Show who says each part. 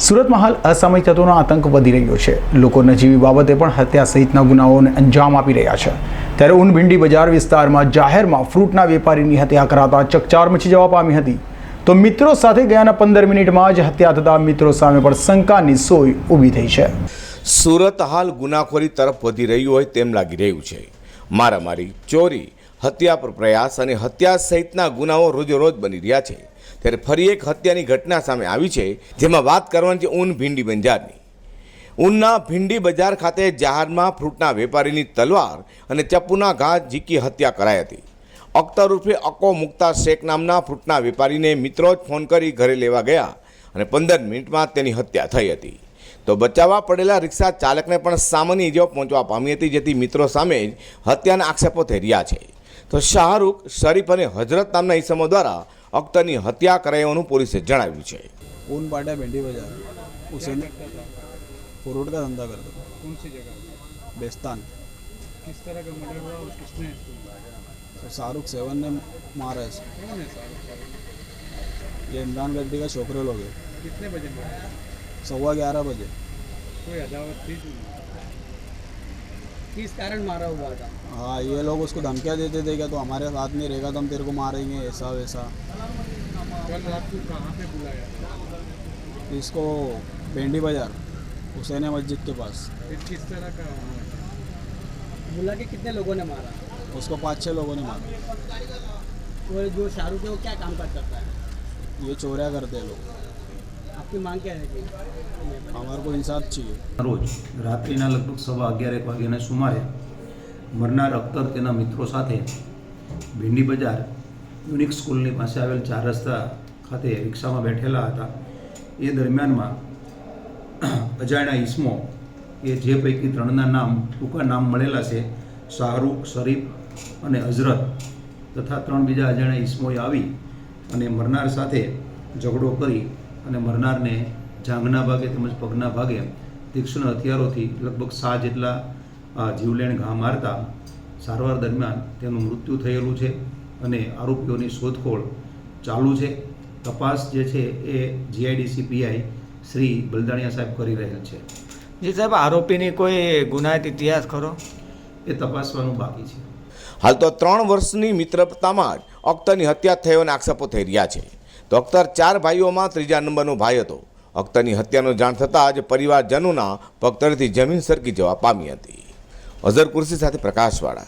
Speaker 1: સુરતમાં હાલ અસામયિક તત્વોનો આતંક વધી રહ્યો છે. લોકો નજીવી બાબતે પણ હત્યા સહિતના ગુનાઓને અંજામ આપી રહ્યા છે. ત્યારે ઊનભિંડી બજાર વિસ્તારમાં જાહેરમાં ફ્રૂટના વેપારીની હત્યા કરાતા ચકચાર મચી જવા પામી હતી. તો મિત્રો સાથે ગયાના પંદર મિનિટમાં જ હત્યા થતા મિત્રો સામે પણ શંકાની સોય ઊભી થઈ છે.
Speaker 2: સુરત હાલ ગુનાખોરી તરફ વધી રહ્યું હોય તેમ લાગી રહ્યું છે. મારામારી, ચોરી, હત્યા પર પ્રયાસ અને હત્યા સહિતના ગુનાઓ રોજેરોજ બની રહ્યા છે. ત્યારે ફરી એક હત્યાની ઘટના સામે આવી છે, જેમાં વાત કરવાની છે ઊન ભીંડી બજારની. ઊનના ભીંડી બજાર ખાતે જાહેરમાં ફ્રૂટના વેપારીની તલવાર અને ચપ્પુના ઘા ઝીકી હત્યા કરાઈ હતી. અખ્તર અકો મુક્તા શેખ નામના ફ્રૂટના વેપારીને મિત્રો જ ફોન કરી ઘરે લેવા ગયા અને પંદર મિનિટમાં તેની હત્યા થઈ હતી. તો બચાવવા પડેલા રિક્ષા ચાલકને પણ સામાન્ય ઇજાઓ પહોંચવા પામી હતી, જેથી મિત્રો સામે જ હત્યાના આક્ષેપો થઈ રહ્યા છે. તો શાહરૂખ શરીફ અને હજરત નામના ઇસમો દ્વારા અખ્તરની હત્યા કરાઈ હોવાનું પોલીસે જણાવ્યું છે
Speaker 3: ऊन बाटा भिंडी बाजार उसे फ्रूट का धंधा करता था
Speaker 4: कौन सी जगह
Speaker 3: बेस्तान
Speaker 4: किस तरह का मर्डर हुआ और किसने इसको मारा?
Speaker 3: तो शाहरुख सेवन ने मारा है
Speaker 4: कौन है साहब
Speaker 3: ये इमरान गड्डी का छोकरे लोग हैं
Speaker 4: कितने बजे मारा
Speaker 3: सवा ग्यारह बजे
Speaker 4: कोई अदावत थी कि नहीं? किस कारण मारा हुआ था?
Speaker 3: हाँ ये लोग उसको धमकियाँ देते थे क्या तो हमारे साथ नहीं रहेगा तो हम तेरे को मारेंगे ऐसा वैसा।
Speaker 4: कल रात को कहाँ पे बुलाया
Speaker 3: इसको भेंडी बाज़ार हुसैन मस्जिद के पास।
Speaker 4: किस तरह का
Speaker 5: बुला के कितने लोगों ने मारा?
Speaker 3: उसको पाँच छः लोगों ने मारा।
Speaker 5: वो जो शाहरुख है वो क्या काम करता है
Speaker 3: ये चोरिया करते हैं लोग।
Speaker 6: રોજ રાત્રિના લગભગ સવા અગિયાર એક વાગ્યાને સુમારે મરનાર અખ્તર તેના મિત્રો સાથે ભીંડી બજાર યુનિક સ્કૂલની પાસે આવેલ ચાર રસ્તા ખાતે રિક્ષામાં બેઠેલા હતા. એ દરમિયાનમાં અજાણ્યા ઈસમો એ જે પૈકી ત્રણના નામ ટૂંકા નામ મળેલા છે શાહરૂખ શરીફ અને હઝરત તથા ત્રણ બીજા અજાણ્યા ઈસમોએ આવી અને મરનાર સાથે ઝઘડો કરી અને મરનારને જાંઘના ભાગે તેમજ પગના ભાગે તીક્ષ્ણ હથિયારોથી લગભગ સા જેટલા જીવલેણ ઘા મારતા સારવાર દરમિયાન તેનું મૃત્યુ થયેલું છે અને આરોપીઓની શોધખોળ ચાલુ છે. તપાસ જે છે એ જીઆઈડીસી પીઆઈ શ્રી બલદાણિયા સાહેબ કરી રહેલ છે.
Speaker 7: જી સાહેબ આરોપીની કોઈ ગુનાહિત ઇતિહાસ ખરો?
Speaker 6: એ તપાસવાનું બાકી છે.
Speaker 2: હાલ તો ત્રણ વર્ષની મિત્રતામાં જ અખ્તરની હત્યા થયોના આક્ષેપો થઈ રહ્યા છે. તો અખ્તર ચાર ભાઈઓમાં ત્રીજા નંબરનો ભાઈ હતો. અખ્તરની હત્યાનો જાણ થતાં જ પરિવારજનોના પગતળથી જમીન સરકી જવા પામી હતી. અઝર કુર્સી સાથે પ્રકાશવાળા.